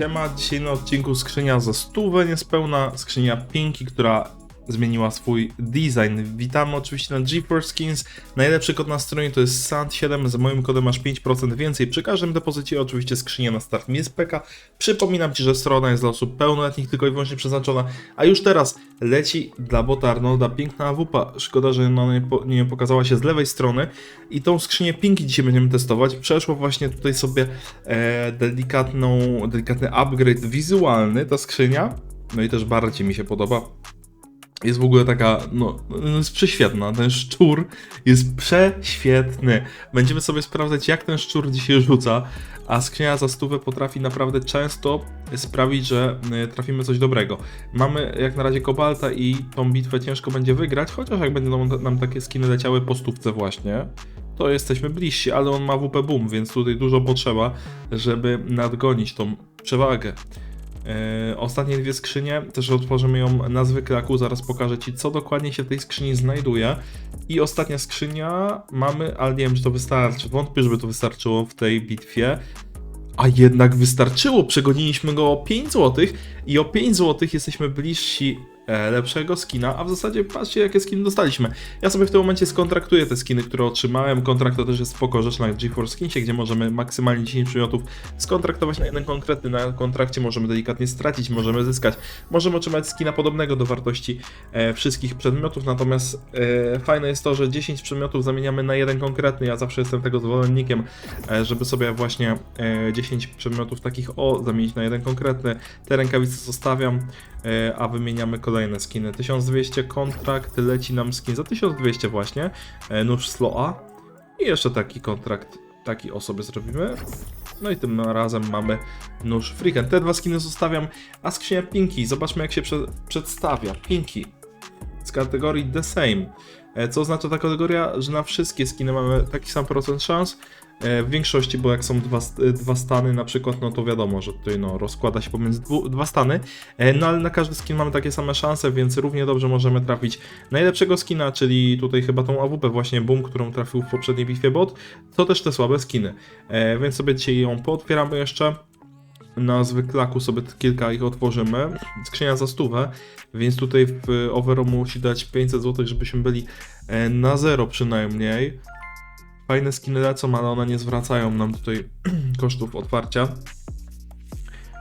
Siema, dzisiaj na odcinku skrzynia za stówę niespełna, skrzynia Pinki, która zmieniła swój design. Witamy oczywiście na GeForce Skins. Najlepszy kod na stronie to jest SAND7, z moim kodem masz 5% więcej. Przy każdym depozycie oczywiście skrzynia na start nie speka. Przypominam Ci, że strona jest dla osób pełnoletnich tylko i wyłącznie przeznaczona. A już teraz leci dla bota Arnolda piękna AWP. Szkoda, że ona nie, nie pokazała się z lewej strony. I tą skrzynię Pinki dzisiaj będziemy testować. Przeszło właśnie tutaj sobie e, delikatną, delikatny upgrade wizualny ta skrzynia. No i też bardziej mi się podoba jest w ogóle taka, no, jest prześwietna. Ten szczur jest prześwietny. Będziemy sobie sprawdzać, jak ten szczur dzisiaj rzuca, a skrzynia za stówę potrafi naprawdę często sprawić, że y, trafimy coś dobrego. Mamy jak na razie kobalta i tą bitwę ciężko będzie wygrać, chociaż jak będą nam takie skiny leciały po stówce właśnie, to jesteśmy bliżsi, ale on ma WP Boom, więc tutaj dużo potrzeba, żeby nadgonić tą przewagę. Yy, ostatnie dwie skrzynie, też otworzymy ją na zwykłaku, zaraz pokażę Ci co dokładnie się w tej skrzyni znajduje. I ostatnia skrzynia mamy, ale nie wiem czy to wystarczy, wątpię żeby to wystarczyło w tej bitwie. A jednak wystarczyło, przegoniliśmy go o 5 zł i o 5 zł jesteśmy bliżsi e, lepszego skina, a w zasadzie patrzcie jakie skiny dostaliśmy. Ja sobie w tym momencie skontraktuję te skiny, które otrzymałem. Kontrakt to też jest spoko rzecz na GeForce Skinsie, gdzie możemy maksymalnie 10 przymiotów skontraktować na jeden konkretny. Na kontrakcie możemy delikatnie stracić, możemy zyskać. Możemy otrzymać skina podobnego do wartości e, wszystkich przedmiotów, natomiast e, fajne jest to, że 10 przedmiotów zamieniamy na jeden konkretny. Ja zawsze jestem tego zwolennikiem, e, żeby sobie właśnie e, 10 przedmiotów takich o zamienić na jeden konkretny. Te rękawice zostawiam, e, a wymieniamy kolejne skiny. 1200 kontrakt, leci nam skin za 1200 właśnie, e, nóż Sloa i jeszcze taki kontrakt, taki o sobie zrobimy. No i tym razem mamy nóż Freaken. Te dwa skiny zostawiam, a skrzynia Pinky, zobaczmy jak się prze przedstawia. Pinky z kategorii The Same. E, Co oznacza ta kategoria, że na wszystkie skiny mamy taki sam procent szans. E, W większości, bo jak są dwa, e, dwa stany na przykład, no to wiadomo, że tutaj no, rozkłada się pomiędzy dwu, dwa stany. E, No ale na każdy skin mamy takie same szanse, więc równie dobrze możemy trafić najlepszego skina, czyli tutaj chyba tą AWP właśnie Boom, którą trafił w poprzedniej bitwie bot, to też te słabe skiny. Więc sobie dzisiaj ją pootwieramy jeszcze. Na zwyklaku sobie kilka ich otworzymy. Skrzynia za stówę, więc tutaj w Overo musi dać 500 zł, żebyśmy byli na zero przynajmniej. Fajne skiny lecą, ale one nie zwracają nam tutaj kosztów otwarcia.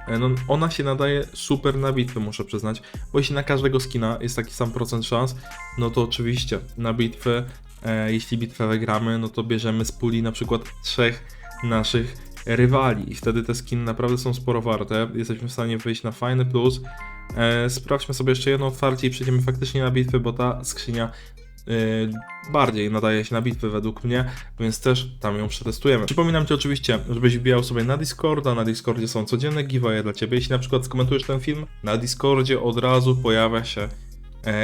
E, No, ona się nadaje super na bitwy, muszę przyznać, bo jeśli na każdego skina jest taki sam procent szans, no to oczywiście na bitwy, e, jeśli bitwę wygramy, no to bierzemy z puli na przykład trzech naszych rywali i wtedy te skiny naprawdę są sporo warte. Jesteśmy w stanie wyjść na fajny plus. E, sprawdźmy sobie jeszcze jedno otwarcie i przejdziemy faktycznie na bitwę, bo ta skrzynia bardziej nadaje się na bitwy według mnie, więc też tam ją przetestujemy. Przypominam Ci oczywiście, żebyś wbijał sobie na Discorda, na Discordzie są codzienne giveaway dla Ciebie. Jeśli na przykład skomentujesz ten film, na Discordzie od razu pojawia się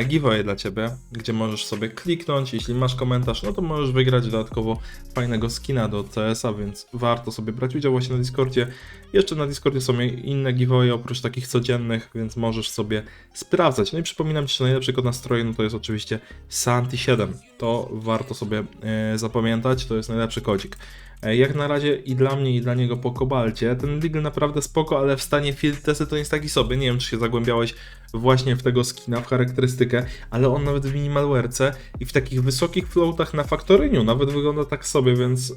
giveaway dla Ciebie, gdzie możesz sobie kliknąć, jeśli masz komentarz, no to możesz wygrać dodatkowo fajnego skina do CS-a, więc warto sobie brać udział właśnie na Discordzie. Jeszcze na Discordzie są inne giveaway oprócz takich codziennych, więc możesz sobie sprawdzać. No i przypominam Ci, że najlepszy kod na stroje no to jest oczywiście Santi7. To warto sobie e, zapamiętać, to jest najlepszy kodzik. E, Jak na razie i dla mnie, i dla niego po kobalcie. Ten Deagle naprawdę spoko, ale w stanie field testy to jest taki sobie. Nie wiem, czy się zagłębiałeś właśnie w tego skina, w charakterystykę, ale on nawet w minimalwerce i w takich wysokich floatach na faktoryniu nawet wygląda tak sobie, więc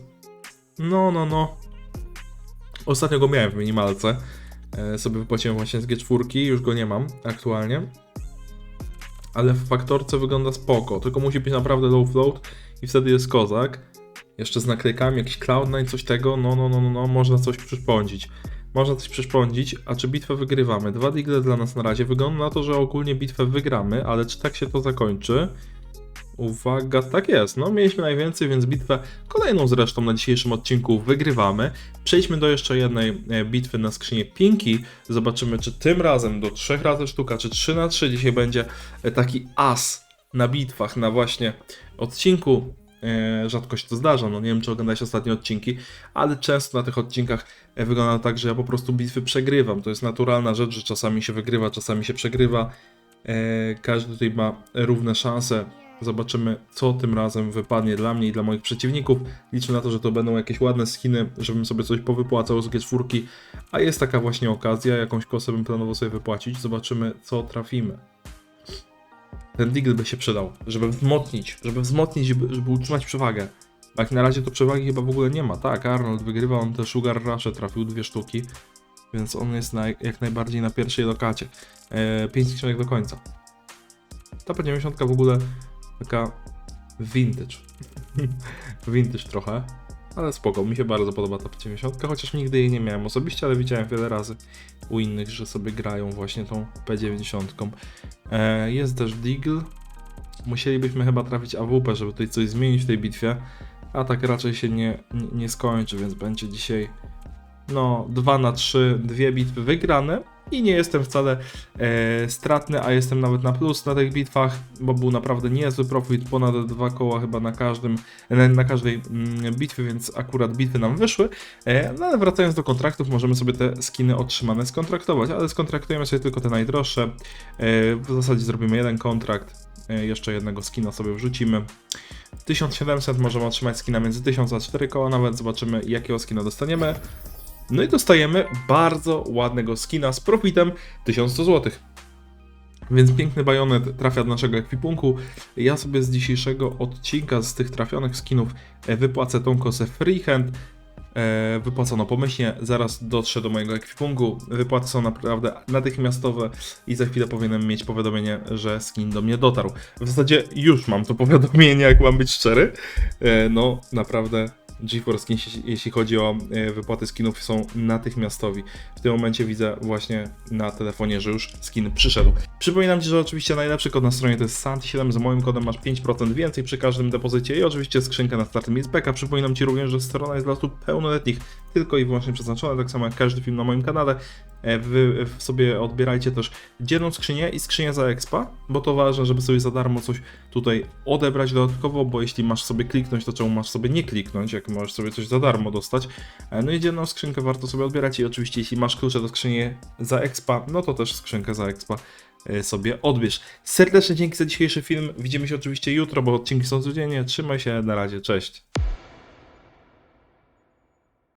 no, no, no. Ostatnio go miałem w minimalce. E, sobie wypłaciłem właśnie z G4, już go nie mam aktualnie. Ale w faktorce wygląda spoko, tylko musi być naprawdę low float i wtedy jest kozak. Jeszcze z naklejkami, jakiś Cloud9, coś tego, no, no, no, no, no, można coś przyszpądzić. Można coś przyszpądzić, a czy bitwę wygrywamy? Dwa digle dla nas na razie. Wygląda na to, że ogólnie bitwę wygramy, ale czy tak się to zakończy? Uwaga, tak jest. No, mieliśmy najwięcej, więc bitwę kolejną zresztą na dzisiejszym odcinku wygrywamy. Przejdźmy do jeszcze jednej e, bitwy na skrzynię Pinki. Zobaczymy, czy tym razem do 3 razy sztuka, czy 3 na 3 dzisiaj będzie e, taki as na bitwach, na właśnie odcinku. E, Rzadko się to zdarza, no nie wiem czy oglądałeś ostatnie odcinki, ale często na tych odcinkach e, wygląda tak, że ja po prostu bitwy przegrywam. To jest naturalna rzecz, że czasami się wygrywa, czasami się przegrywa. E, Każdy tutaj ma równe szanse Zobaczymy, co tym razem wypadnie dla mnie i dla moich przeciwników. Liczę na to, że to będą jakieś ładne skiny, żebym sobie coś powypłacał z czwórki. A jest taka właśnie okazja, jakąś kosę bym planował sobie wypłacić. Zobaczymy, co trafimy. Ten Deagle by się przydał, żeby wzmocnić, żeby wzmocnić, żeby, żeby utrzymać przewagę. Jak na razie to przewagi chyba w ogóle nie ma. Tak, Arnold wygrywa, on te Sugar Rush trafił dwie sztuki, więc on jest na, jak najbardziej na pierwszej lokacie. E, 5 skrzynek do końca. Ta P90 w ogóle taka vintage. vintage trochę, ale spoko, mi się bardzo podoba ta P90, chociaż nigdy jej nie miałem osobiście, ale widziałem wiele razy u innych, że sobie grają właśnie tą P90. E, jest też Deagle. Musielibyśmy chyba trafić AWP, żeby tutaj coś zmienić w tej bitwie, a tak raczej się nie, nie, nie skończy, więc będzie dzisiaj no 2 na 3, dwie bitwy wygrane i nie jestem wcale e, stratny, a jestem nawet na plus na tych bitwach, bo był naprawdę niezły profit, ponad dwa koła chyba na każdym, na, na każdej mm, bitwie, więc akurat bitwy nam wyszły. E, no ale wracając do kontraktów, możemy sobie te skiny otrzymane skontraktować, ale skontraktujemy sobie tylko te najdroższe. E, w zasadzie zrobimy jeden kontrakt, e, jeszcze jednego skina sobie wrzucimy. 1700 możemy otrzymać skina między 1000 a 4 koła nawet, zobaczymy jakiego skina dostaniemy. No i dostajemy bardzo ładnego skina z profitem 1100 zł. Więc piękny bajonet trafia do naszego ekwipunku. Ja sobie z dzisiejszego odcinka z tych trafionych skinów e, wypłacę tą kosę freehand. E, wypłacono pomyślnie, zaraz dotrze do mojego ekwipunku. Wypłaty są naprawdę natychmiastowe i za chwilę powinienem mieć powiadomienie, że skin do mnie dotarł. W zasadzie już mam to powiadomienie, jak mam być szczery. E, no, naprawdę GeForce Skins, jeśli- chodzi o e, wypłaty skinów, są natychmiastowi. W tym momencie widzę właśnie na telefonie, że już skin przyszedł. Przypominam Ci, że oczywiście najlepszy kod na stronie to jest SANT7, z moim kodem masz 5% więcej przy każdym depozycie i oczywiście skrzynka na startem jest beka. Przypominam Ci również, że strona jest dla osób pełnoletnich, tylko i wyłącznie przeznaczona, tak samo jak każdy film na moim kanale. E, Wy sobie odbierajcie też dzienną skrzynię i skrzynię za expa, bo to ważne, żeby sobie za darmo coś tutaj odebrać dodatkowo, bo jeśli masz sobie kliknąć, to czemu masz sobie nie kliknąć, jak możesz sobie coś za darmo dostać. E, No i dzienną skrzynkę warto sobie odbierać i oczywiście jeśli masz klucze do skrzyni za expa, no to też skrzynkę za expa e, sobie odbierz. Serdecznie dzięki za dzisiejszy film. Widzimy się oczywiście jutro, bo odcinki są codziennie. Trzymaj się, na razie, cześć.